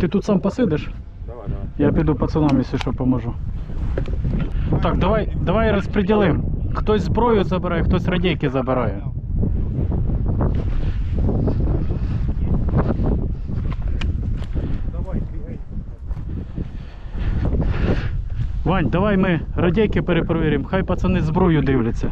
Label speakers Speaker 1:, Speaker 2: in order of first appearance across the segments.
Speaker 1: ти тут сам посидиш?
Speaker 2: Давай, давай.
Speaker 1: Я піду пацанам, якщо що, поможу. Так, давай, давай розподілимо. Хтось зброю забирає, хтось радійки забирає. Вань, давай ми радійки перепровіримо, хай пацани зброю дивляться.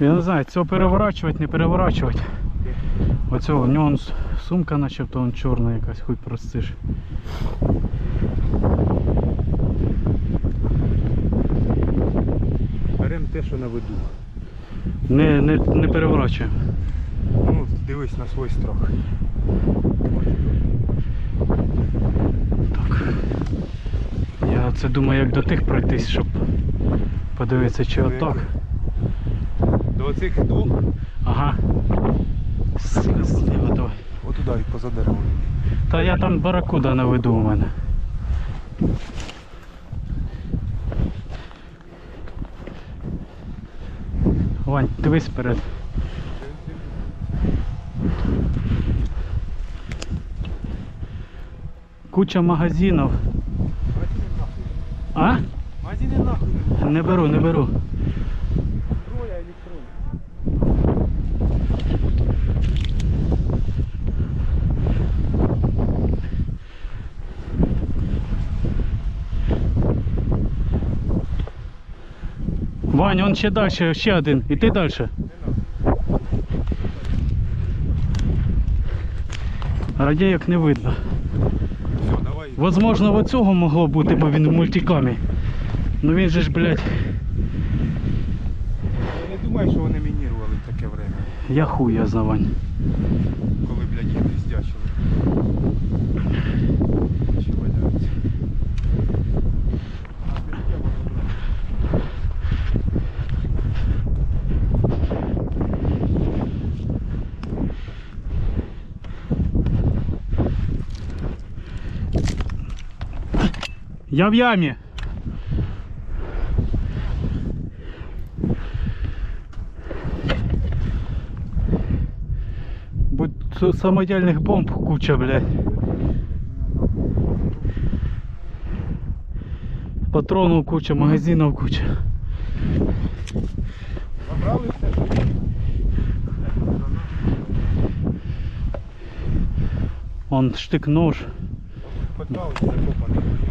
Speaker 1: Я не знаю, цього переворачувати, не переворачувати. Оцього, в нього сумка начебто он чорна якась, хуй простиш.
Speaker 2: Берем те, що на виду.
Speaker 1: Не, не, не переворачуємо.
Speaker 2: Ну, дивись на свій страх.
Speaker 1: Так. Я це думаю, як до тих пройтись, щоб подивитися, чи отак.
Speaker 2: Оцих двох,
Speaker 1: Ага. С- Зліва давай.
Speaker 2: отуда і поза деревом.
Speaker 1: Та я там баракуда наведу у мене. Вань, дивись вперед. Куча магазинів. А?
Speaker 2: Магазини нахуй.
Speaker 1: Не беру, не беру. Вань, он ще далі, ще один. Іди далі. Радійок не видно. Возможно, в цього могло бути, бо він в мультикамі. Ну він же ж, блядь,
Speaker 2: Я не думаю, що вони мінірували в таке время,
Speaker 1: я хуй я знаю, Вань.
Speaker 2: коли, блядь, їх не здячили. Чи валяються.
Speaker 1: Я в ямі. Бо це самодельних бомб куча, блядь. Патронів куча, магазинів куча.
Speaker 2: Забрали все, що є?
Speaker 1: Он штик-нож,
Speaker 2: Подпалось, закопано, в ньому граната лежить.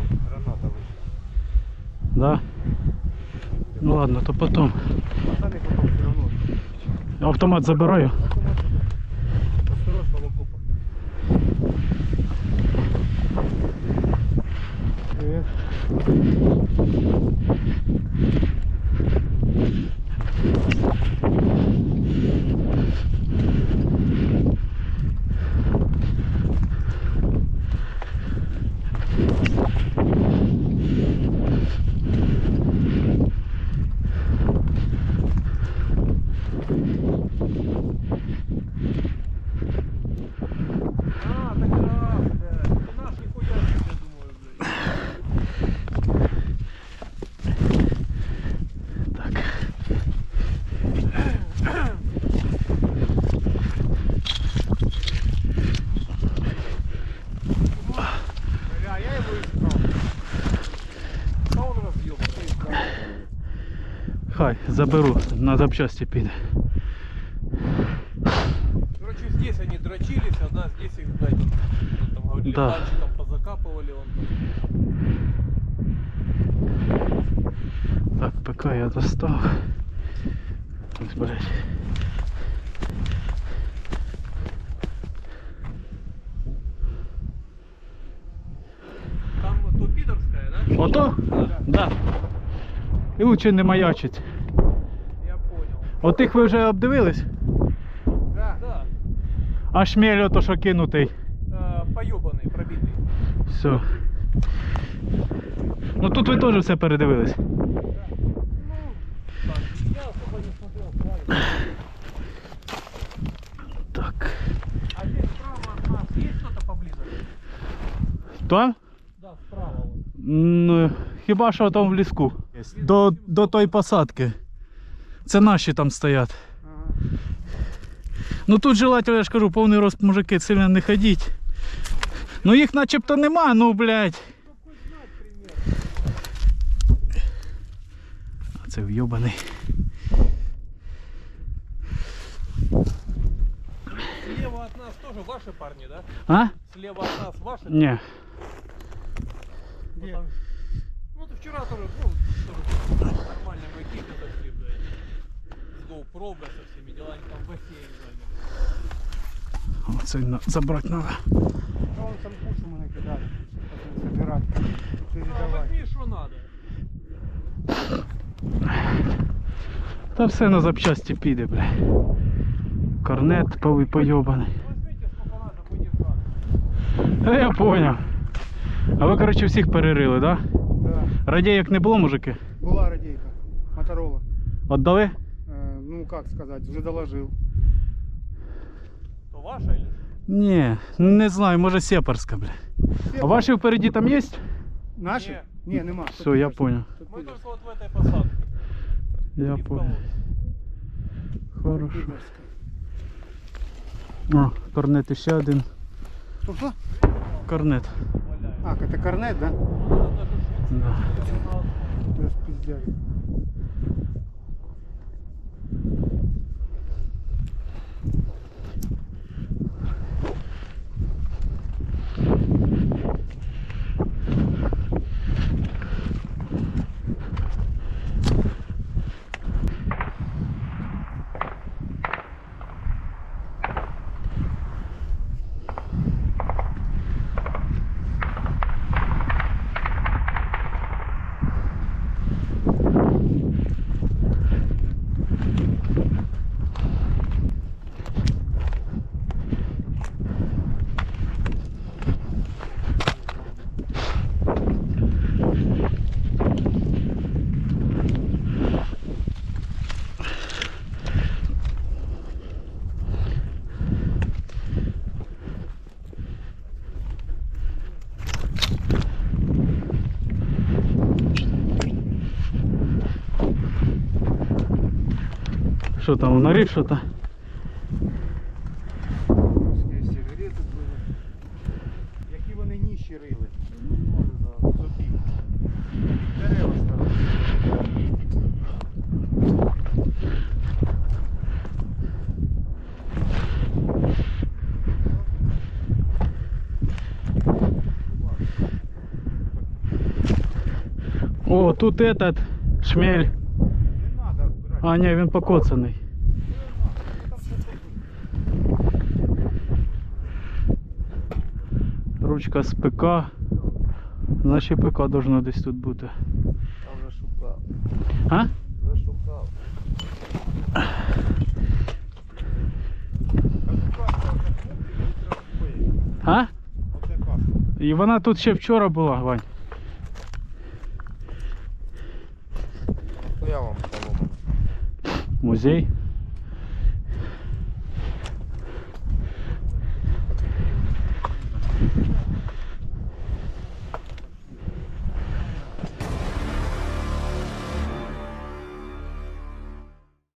Speaker 1: Да? Ну ладно, то потом. Автомат забираю.
Speaker 2: Привет. А, так да, блядь. Это наш нихуя себе, думаю, блядь.
Speaker 1: Так.
Speaker 2: Бля, я его искал. А он разъебал, искал.
Speaker 1: Хай, заберу, на запчасті піде.
Speaker 3: Короче, здесь они дрочились, одна здесь их, блядь, вот, вот там говорили,
Speaker 1: Да.
Speaker 3: пальчиком позакапывали, он там.
Speaker 1: Так, ПК я достав. Ось, блядь.
Speaker 3: Там то пидорская, да?
Speaker 1: От І лучше не маячить.
Speaker 3: Я понял.
Speaker 1: Отих ви вже обдивились?
Speaker 2: Да.
Speaker 3: Да.
Speaker 1: А шмель ото що кинутий.
Speaker 3: Э, поебанный, пробитый.
Speaker 1: Все. Ну тут ви теж все передивились.
Speaker 3: Так, я особо не смотрел, правильно.
Speaker 1: Так.
Speaker 3: А здесь справа от нас есть что-то поблизости?
Speaker 1: Там?
Speaker 3: Да, справа вот.
Speaker 1: М, Хіба що там в ліску. До, до тої посадки. Це наші там стоять.
Speaker 2: Ага.
Speaker 1: Ну тут желательно, я ж кажу, повний рост мужики сильно не ходіть. Ну їх начебто нема, ну блядь. А це вйобаний.
Speaker 3: Слева от нас тоже ваши парни, да?
Speaker 1: А?
Speaker 3: Слева от нас ваши?
Speaker 1: Ні.
Speaker 3: Ну, там- Ну, ты вчера тоже, ну, тоже нормально мы экипе зашли, блядь. GoPro, блядь, со всеми делами, там бассейн заняли.
Speaker 1: Оце на- забрати треба.
Speaker 2: Та вон там кучу мене кидали. Потім Собирати.
Speaker 3: А,
Speaker 2: Передавай.
Speaker 3: возьми, что надо.
Speaker 1: Та все на запчасті піде, бля. Корнет пойобаний.
Speaker 3: Возьмите, сколько надо, мы.
Speaker 1: Та я поняв. А ви, коротше, всіх перерили, так? Да?
Speaker 2: Да.
Speaker 1: Радійок не було, мужики?
Speaker 2: Була радійка. Моторола.
Speaker 1: Отдали?
Speaker 2: Е, ну, как сказать, вже доложив.
Speaker 3: То ваша или?
Speaker 1: Ні, не знаю, може сепарська, бля. А ваші впереді там є?
Speaker 2: Наші?
Speaker 3: Ні.
Speaker 2: Ні, нема.
Speaker 1: Все, я понял.
Speaker 2: Тут
Speaker 3: Мы
Speaker 2: підерська.
Speaker 3: только вот в этой посадке.
Speaker 1: Я
Speaker 3: И в
Speaker 1: понял.
Speaker 3: колодце.
Speaker 1: Хорошо.
Speaker 2: Підерська.
Speaker 1: О, корнет ще один.
Speaker 2: Що, що?
Speaker 1: Корнет.
Speaker 3: Валяет.
Speaker 2: А, це корнет, да?
Speaker 3: Ну, надо даже швидко.
Speaker 1: Да.
Speaker 2: Розпіздяли.
Speaker 1: Що там, нарив що то?
Speaker 2: Русські сигарети були. Які вони ніщі рили. Зубів. Дерева старі.
Speaker 1: О, тут этот шмель.
Speaker 2: Не треба брати.
Speaker 1: А, ні, він покоцаний. Ручка з ПК. Значить ПК должно десь тут бути.
Speaker 3: Там вже шукав.
Speaker 1: А?
Speaker 3: Вже шукав.
Speaker 1: А? І вона тут ще вчора була, Вань.
Speaker 3: Я вам.
Speaker 1: Музей.